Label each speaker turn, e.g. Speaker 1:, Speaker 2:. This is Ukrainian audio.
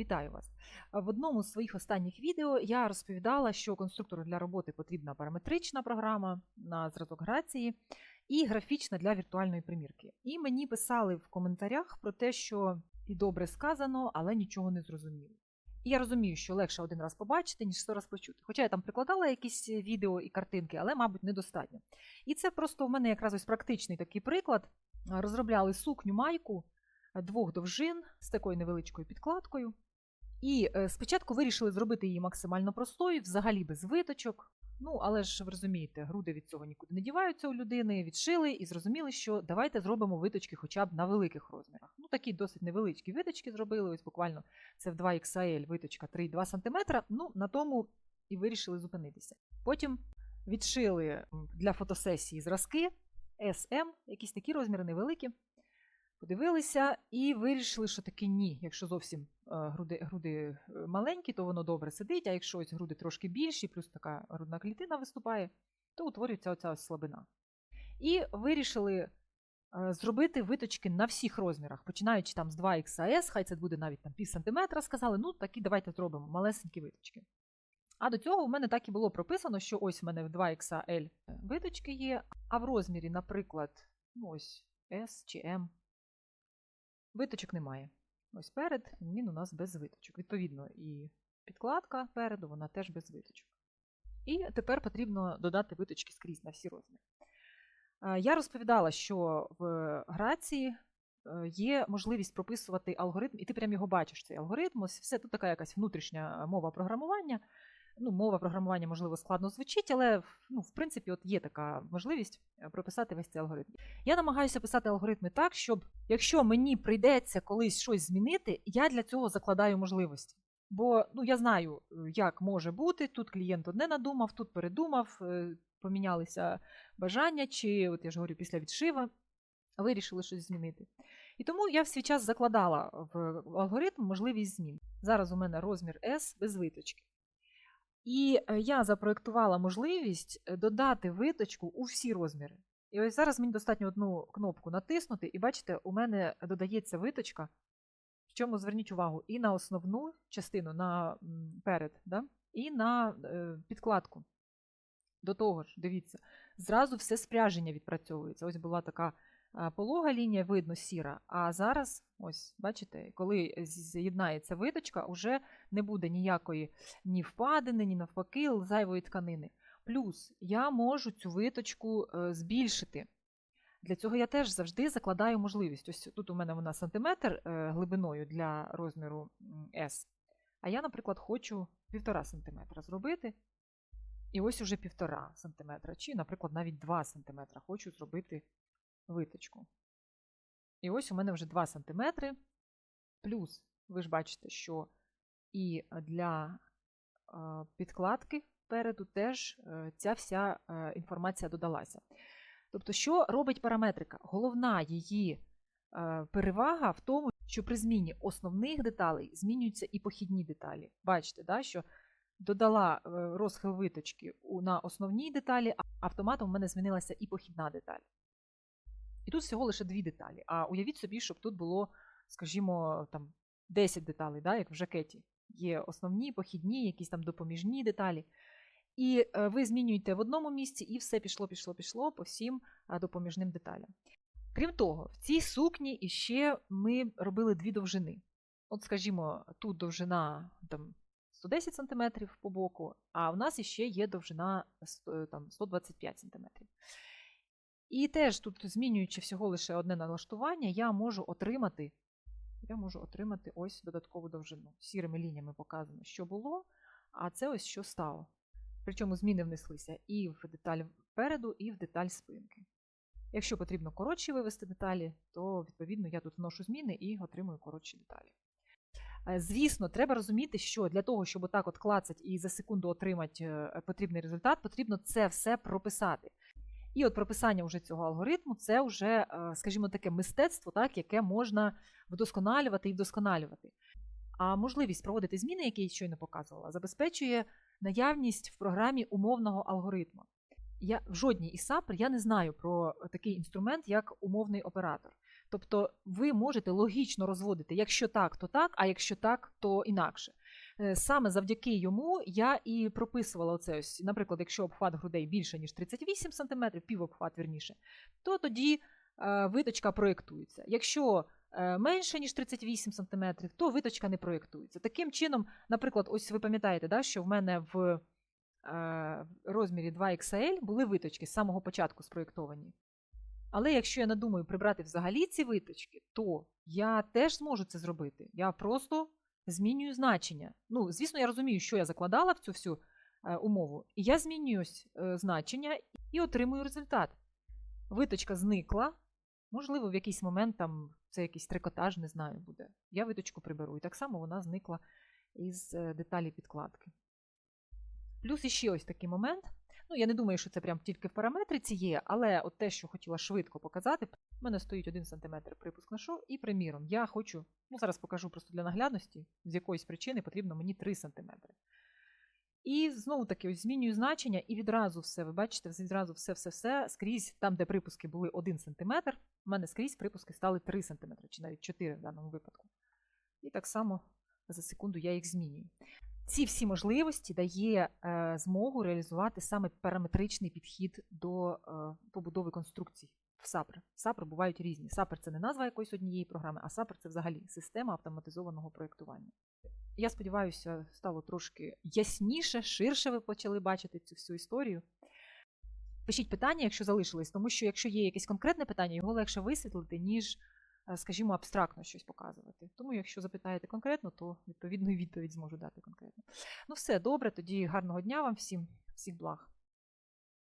Speaker 1: Вітаю вас! В одному з своїх останніх відео я розповідала, що конструктору для роботи потрібна параметрична програма на зразок грації і графічна для віртуальної примірки. І мені писали в коментарях про те, що і добре сказано, але нічого не зрозуміло. І я розумію, що легше один раз побачити, ніж сто раз почути. Хоча я там прикладала якісь відео і картинки, але, мабуть, недостатньо. І це просто в мене якраз ось практичний такий приклад. Розробляли сукню майку двох довжин з такою невеличкою підкладкою. І е, спочатку вирішили зробити її максимально простою, взагалі без виточок. Ну, але ж ви розумієте, груди від цього нікуди не діваються у людини, відшили і зрозуміли, що давайте зробимо виточки хоча б на великих розмірах. Ну, такі досить невеличкі виточки зробили. Ось буквально це в 2XL виточка 3,2 см. Ну, на тому і вирішили зупинитися. Потім відшили для фотосесії зразки SM, якісь такі розміри невеликі. Подивилися і вирішили, що таки ні. Якщо зовсім груди груди маленькі, то воно добре сидить, а якщо ось груди трошки більші, плюс така грудна клітина виступає, то утворюється оця ось слабина. І вирішили зробити виточки на всіх розмірах, починаючи там з 2XS, хай це буде навіть там пів сантиметра, сказали, ну такі давайте зробимо малесенькі виточки. А до цього в мене так і було прописано, що ось в мене в 2XL виточки є, а в розмірі, наприклад, ну ось S чи M. Виточок немає. Ось перед він у нас без виточок. Відповідно, і підкладка переду, вона теж без виточок. І тепер потрібно додати виточки скрізь на всі розміри. Я розповідала, що в грації є можливість прописувати алгоритм, і ти прям його бачиш, цей алгоритм. Ось все тут така якась внутрішня мова програмування ну, мова програмування, можливо, складно звучить, але ну, в принципі от є така можливість е, прописати весь цей алгоритм. Я намагаюся писати алгоритми так, щоб якщо мені прийдеться колись щось змінити, я для цього закладаю можливості. Бо ну, я знаю, е, як може бути. Тут клієнт одне надумав, тут передумав, е, помінялися бажання, чи, от я ж говорю, після відшива вирішили щось змінити. І тому я в свій час закладала в алгоритм можливість змін. Зараз у мене розмір S без виточки. І е, я запроектувала можливість е, додати виточку у всі розміри. І ось зараз мені достатньо одну кнопку натиснути, і бачите, у мене додається виточка. В чому зверніть увагу, і на основну частину на перед, да? і на е, підкладку. До того ж, дивіться, зразу все спряження відпрацьовується. Ось була така полога лінія, видно сіра. А зараз, ось, бачите, коли з'єднається виточка, вже не буде ніякої ні впадини, ні навпаки, зайвої тканини. Плюс я можу цю виточку е, збільшити. Для цього я теж завжди закладаю можливість. Ось тут у мене вона сантиметр е, глибиною для розміру S. А я, наприклад, хочу 1,5 см зробити. І ось уже 1,5 см, чи, наприклад, навіть 2 см хочу зробити виточку. І ось у мене вже 2 см. Плюс, ви ж бачите, що і для підкладки переду теж е, ця вся е, інформація додалася. Тобто, що робить параметрика? Головна її е, перевага в тому, що при зміні основних деталей змінюються і похідні деталі. Бачите, да, що додала розхил виточки на основній деталі, а автоматом у мене змінилася і похідна деталь. І тут всього лише дві деталі. А уявіть собі, щоб тут було, скажімо, там 10 деталей, да, як в жакеті. Є основні, похідні, якісь там допоміжні деталі. І е, ви змінюєте в одному місці, і все пішло, пішло, пішло по всім допоміжним деталям. Крім того, в цій сукні іще ми робили дві довжини. От, скажімо, тут довжина там, 110 см по боку, а в нас іще є довжина там, 125 см. І теж тут, змінюючи всього лише одне налаштування, я можу отримати я можу отримати ось додаткову довжину. Сірими лініями показано, що було, а це ось що стало. Причому зміни внеслися і в деталь переду, і в деталь спинки. Якщо потрібно коротші вивести деталі, то відповідно я тут вношу зміни і отримую коротші деталі. Е, звісно, треба розуміти, що для того, щоб отак от клацати і за секунду отримати е, потрібний результат, потрібно це все прописати. І от прописання вже цього алгоритму це вже, е, скажімо, таке мистецтво, так, яке можна вдосконалювати і вдосконалювати. А можливість проводити зміни, які я щойно показувала, забезпечує наявність в програмі умовного алгоритму. Я в жодній із САПР я не знаю про такий інструмент, як умовний оператор. Тобто ви можете логічно розводити, якщо так, то так, а якщо так, то інакше. Е, Саме завдяки йому я і прописувала оце ось, наприклад, якщо обхват грудей більше, ніж 38 см, півобхват вірніше, то тоді е, виточка проєктується. Якщо е, менше, ніж 38 см, то виточка не проєктується. Таким чином, наприклад, ось ви пам'ятаєте, да, що в мене в розмірі 2XL були виточки з самого початку спроєктовані. Але якщо я надумаю прибрати взагалі ці виточки, то я теж зможу це зробити. Я просто змінюю значення. Ну, звісно, я розумію, що я закладала в цю всю е, умову, і я змінюю е, значення і отримую результат. Виточка зникла. Можливо, в якийсь момент там це якийсь трикотаж, не знаю, буде. Я виточку приберу. І так само вона зникла із е, деталі підкладки. Плюс іще ось такий момент. Ну, я не думаю, що це прям тільки в параметриці є, але от те, що хотіла швидко показати, в мене стоїть 1 см припуск на шов, і приміром, я хочу, ну зараз покажу просто для наглядності, з якоїсь причини потрібно мені 3 см. І знову таки ось змінюю значення, і відразу все, ви бачите, відразу все-все-все скрізь, там, де припуски були 1 см, в мене скрізь припуски стали 3 см, чи навіть 4 в даному випадку. І так само за секунду я їх змінюю. Ці всі можливості дає е, змогу реалізувати саме параметричний підхід до е, побудови конструкцій в САПР. САПР бувають різні. САПР це не назва якоїсь однієї програми, а САПР це взагалі система автоматизованого проєктування. Я сподіваюся, стало трошки ясніше, ширше ви почали бачити цю всю історію. Пишіть питання, якщо залишились, тому що якщо є якесь конкретне питання, його легше висвітлити, ніж, скажімо, абстрактно щось показувати. Тому, якщо запитаєте конкретно, то відповідну відповідь зможу дати конкретно. Ну, все добре, тоді гарного дня вам всім, всіх благ.